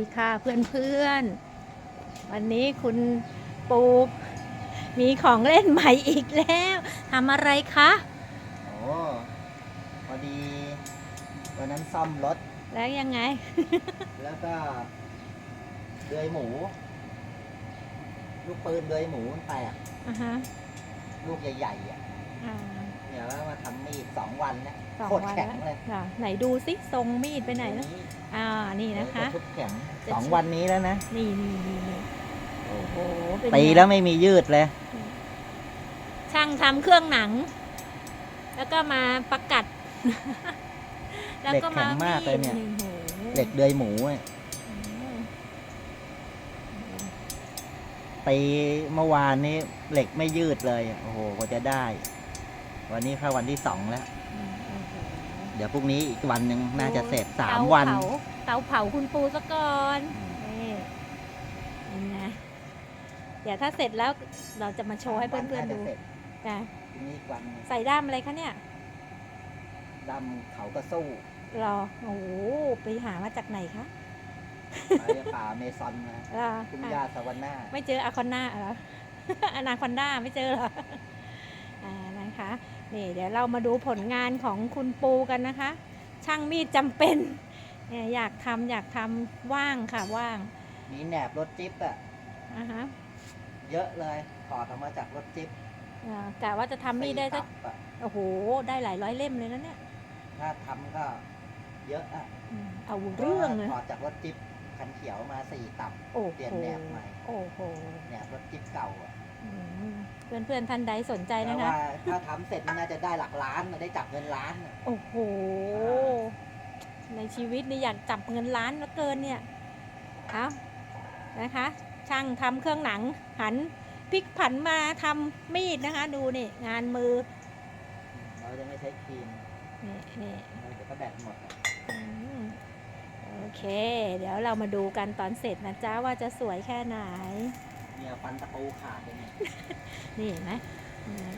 ดีค่ะเพื่อนๆ วันนี้คุณปูมีของเล่นใหม่อีกแล้วทำอะไรคะโอ้พอดีวันนั้นซ่อมรถ แล้วยังไง แล้วก็เดือยหมู ลูกปืนเดือยหมูมันแตกอ่าฮะลูกใหญ่ๆอะอ่า เดี๋ยวมาทำมีดสองวันแล้วสองโคตรวันแข็งแล้วเลยค่ะ ไหนดูสิทรงมีดไปไหนแล้วอ่านี่นะคะ ทุบแข็งจะสองวันนี้แล้วนะนี่นี่นี่นี่โอ้โหเป็นไงตีแล้วไม่มียืดเลย ช่างทำเครื่องหนัง แล้วก็มาประกัด แล้วก็มาเหล็กแข็งมากเลยเนี่ย มีดโอ้โหเหล็กเดือยหมูอะอืมตีเมื่อวานนี้เหล็กไม่ยืดเลยอะโอ้โหกว่าจะได้ วันนี้เข้าวันที่สองแล้วอืมโอ้โหเดี๋ยวพรุ่งนี้อีกวันหนึ่งน่าจะเสร็จสามเตวันเผาเตาเผาคุณปูซะก่อนนี่นี่นะเดี๋ยวถ้าเสร็จแล้วเราจะมาโชว์ให้เพื่อนๆดูาจะเสร็จจ้ะพรุ่งนี้อีกวันหนึ่งใส่ด้ามอะไรคะเนี่ยดำเขาก็สู้รอโอ้โหไปหามาจากไหนคะไปป่าเมซอนมารอคุณอะย่าสวรรค์หน้า ไม่เจออะคอนนาเหรอ อนาคอนด้าไม่เจอเหรออ่า นะคะ นี่เดี๋ยวเรามาดูผลงานของคุณปูกันนะคะ ช่างมีดจำเป็นเนี่ยอยากทำอยากทำว่างค่ะว่าง มีแหนบรถจิ๊บอะอ่าฮะเยอะเลยถอดออกมาจากรถจิ๊บอ่ากะว่าจะทำมีดได้สักสี่ตับอะโอ้โห ได้หลายร้อยเล่มเลยนะเนี่ยถ้าทำก็เยอะอะอืมเอาเรื่องเลยถอดจากรถจิ๊บคันเขียวมาสี่ตับโอ้เปลี่ยนโหแนบใหม่โอ้โห แหนบรถจิ๊บเก่าอะอืม เพื่อนเพื่อนๆท่านใดสนใจแต่นะคะ ว่าถ้าทำเสร็จมันน่าจะได้หลักล้านได้จับเงินล้านอะโอ้โห ในชีวิตนี่อยากจับเงินล้านเหลือเกินเนี่ยเอานะคะ ช่างทำเครื่องหนัง หันพลิกผันมาทำมีดนะคะ ดูนี่ งานมือ เราจะไม่ใช้ครีมนี่นี่เราจะก็แบตหมดอะอืมโอเค เดี๋ยวเรามาดูกันตอนเสร็จนะจ๊ะว่าจะสวยแค่ไหน เนี่ยฟันตะปูขาดเลยเนี่ยนี่เห็นไหมอืม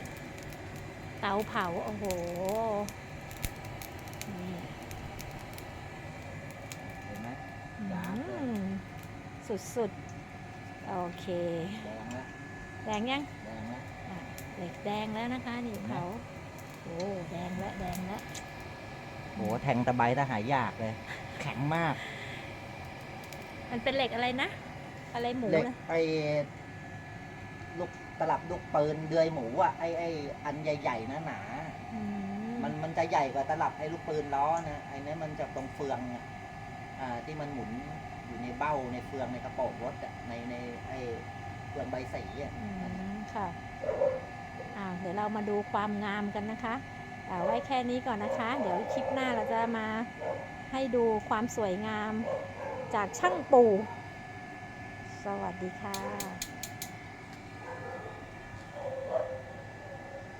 เตาเผา โอ้โห นี่เห็นไหมอืจ้าบเลยมสุดๆโอเค แดงแล้วแดงยัง แดงแล้วอะเหล็กแดงแล้วนะคะ นี่เผาโอ้แดงแล้วแดงแล้วโหแทงตะไบถ้าหายยากเลย แข็งมาก มันเป็นเหล็กอะไรนะ อะไรหมูเหล็กนะไอ้ลูกตลับลูกปืนเดือยหมูอะไอ้ไอ้อันใหญ่ๆนะหนาอืมมันมันจะใหญ่กว่าตลับไอ้ลูกปืนล้อนะไอ้นั้นมันจะตรงเฟืองอะอ่าที่มันหมุนอยู่ในเบ้าในเฟืองในกระโปรงรถอะในในไอ้เฟืองใบสีอะอืมค่ะอ้าวเดี๋ยวเรามาดูความงามกันนะคะเอาไว้แค่นี้ก่อนนะคะ เดี๋ยวคลิปหน้าเราจะมาให้ดูความสวยงามจากช่างปู่ สวัสดีค่ะ